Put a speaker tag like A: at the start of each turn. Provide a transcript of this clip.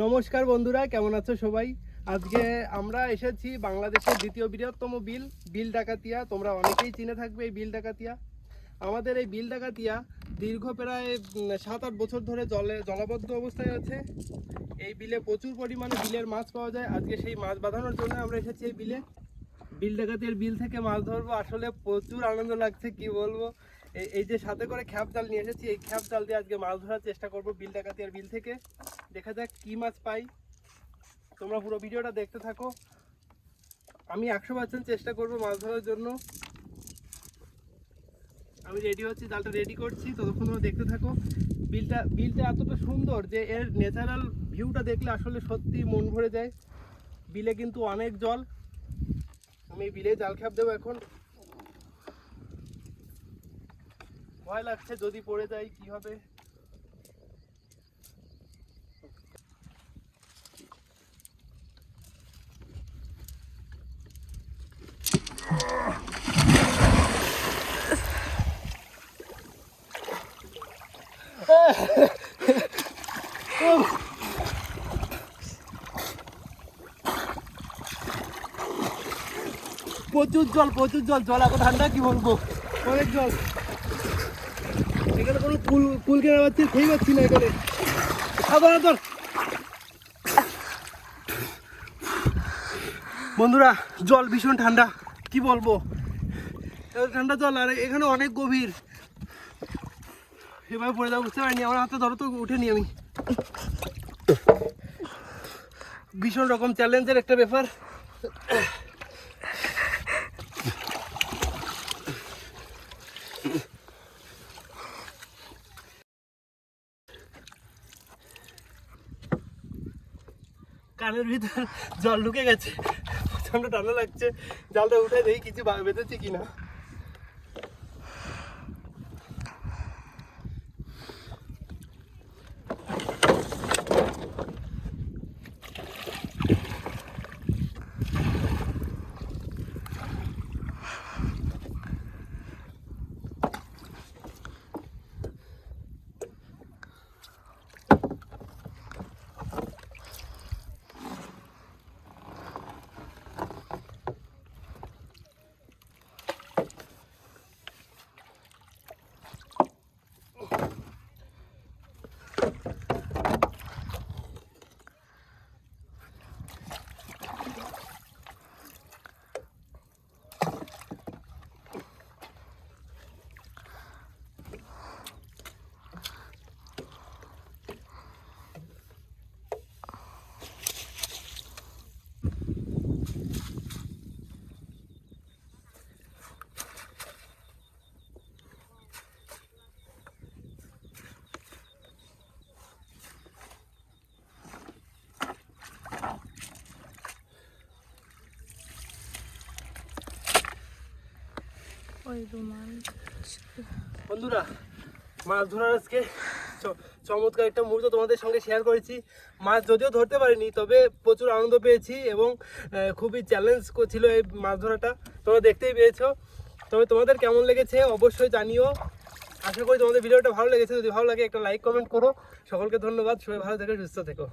A: নমস্কার বন্ধুরা, কেমন আছো সবাই? আজকে আমরা এসেছি বাংলাদেশের দ্বিতীয় বৃহত্তম বিল বিল ডাকাতিয়া। তোমরা অনেকেই চিনে থাকবে এই বিল ডাকাতিয়া। আমাদের এই বিল ডাকাতিয়া দীর্ঘ প্রায় সাত আট বছর ধরে জলে, জলাবদ্ধ অবস্থায় আছে। এই বিলে প্রচুর পরিমাণে বিলের মাছ পাওয়া যায়। আজকে সেই মাছ বাঁধানোর জন্য আমরা এসেছি এই বিলে। বিল ডাকাতের বিল থেকে মাছ ধরবো। আসলে প্রচুর আনন্দ লাগছে, কি বলব? এই যে সাথে করে খ্যাপ জাল নিয়ে এসেছি, এই খ্যাপ জাল দিয়ে আজকে মাছ ধরার চেষ্টা করব বিল ডাকাতিয়ার বিল থেকে। দেখা যাক কি মাছ পাই। তোমরা পুরো ভিডিওটা দেখতে থাকো। আমি একশো পার্সেন্ট চেষ্টা করব মাছ ধরার জন্য। আমি রেডি হচ্ছি, জালটা রেডি করছি, ততক্ষণ তোমরা দেখতে থাকো। বিলটা বিলটা এতটা সুন্দর যে এর ন্যাচারাল ভিউটা দেখলে আসলে সত্যি মন ভরে যায়। বিলে কিন্তু অনেক জল। আমি বিলে জাল খ্যাপ দেবো এখন। ভয় লাগছে, যদি পড়ে যায় কি হবে? প্রচুর জল প্রচুর জল জল এত ঠান্ডা কি বলব? অনেক জল। এখানে কোনো কুল কুল কেনা পাচ্ছি সেই পাচ্ছি না এখানে। বন্ধুরা, জল ভীষণ ঠান্ডা, কি বলব? ঠান্ডা জল, আর এখানে অনেক গভীর। এভাবে পড়ে যাব বুঝতে পারিনি, আমার হাতে ধরো তো উঠেনি আমি। ভীষণ রকম চ্যালেঞ্জের একটা ব্যাপার। কানের ভিতর জল ঢুকে গেছে। প্রচণ্ড ঠান্ডা লাগছে। জালটা উঠে দেখি কিছু বেঁধেছে কিনা? বন্ধুরা, মাছ ধরার আজকে চমৎকার একটা মুহূর্ত তোমাদের সঙ্গে শেয়ার করেছি। মাছ যদিও ধরতে পারিনি, তবে প্রচুর আনন্দ পেয়েছি এবং খুবই চ্যালেঞ্জ ছিল এই মাছ ধরাটা। তোমরা দেখতেই পেয়েছ। তবে তোমাদের কেমন লেগেছে অবশ্যই জানিও। আশা করি তোমাদের ভিডিওটা ভালো লেগেছে। যদি ভালো লাগে একটা লাইক কমেন্ট করো। সকলকে ধন্যবাদ। সবাই ভালো থেকো, সুস্থ থেকো।